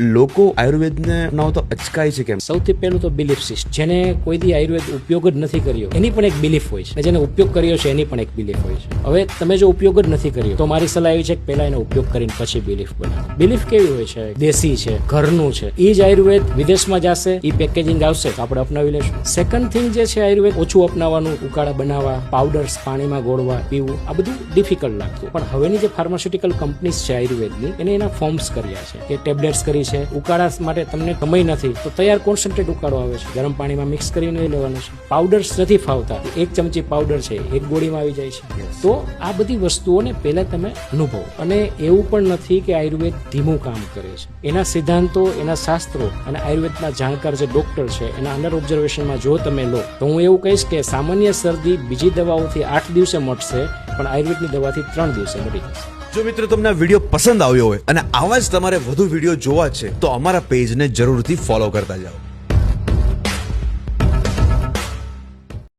લોકો આયુર્વેદને તો અચકાય છે કેમ? સૌથી પહેલું તો બિલીફ સિસ્ટમ જેને કોઈ દી આયુર્વેદ ઉપયોગ જ નથી કર્યો, એની પણ એક બિલીફ હોય છે. જેને ઉપયોગ કર્યો છે, એની પણ એક બિલીફ હોય છે. હવે તમે જો ઉપયોગ જ નથી કર્યો, તો મારી સલાહ એવી છે કે પહેલા એનો ઉપયોગ કરીને પછી બિલીફ બનાવો. બિલીફ કેવી હોય છે? દેશી છે, ઘરનું છે. એ જ આયુર્વેદ વિદેશમાં જશે એ પેકેજિંગ આવશે, તો આપણે અપનાવી લેશું. સેકન્ડ થિંગ જે છે આયુર્વેદ, ઓછું અપનાવવાનું, ઉકાળા બનાવવા પાવડર્સ પાણીમાં ગોળવા, પીવું, આ બધું ડિફિકલ્ટ લાગતું. પણ હવેની જે ફાર્માસ્યુટિકલ કંપનીઝ છે આયુર્વેદની, એને એના ફોર્મ્સ કર્યા છે. કે ટેબ્લેટ્સ કરી છે ઉકાળા માટે તમને સમય નથી તો તૈયાર કોન્સન્ટ્રેટ ઉકાળો આવે છે. ગરમ પાણીમાં મિક્સ કરીને લેવાનું છે. પાવડર્સ નથી ફાવતા. એક ચમચી પાવડર છે એક ગોળીમાં આવી જાય છે. તો આ બધી વસ્તુઓને પહેલા તમે અનુભવો. અને એવું પણ નથી કે આયુર્વેદ ધીમું કામ કરે છે. એના સિદ્ધાંતો એના શાસ્ત્રો અને આયુર્વેદના જાણકાર જે ડોક્ટર છે એના અંડર ઓબ્ઝર્વેશનમાં જો તમે લો તો હું એવું કહીશ કે સામાન્ય શરદી બીજી દવાઓથી આઠ દિવસે મટશે પણ આયુર્વેદની દવાથી ત્રણ દિવસે મટી જશે. જો મિત્રો તમને વીડિયો પસંદ આવ્યો હોય અને આવા જ તમારે વધુ વીડિયો જોવા છે, તો અમારા પેજને જરૂરથી ફોલો કરતા જાઓ.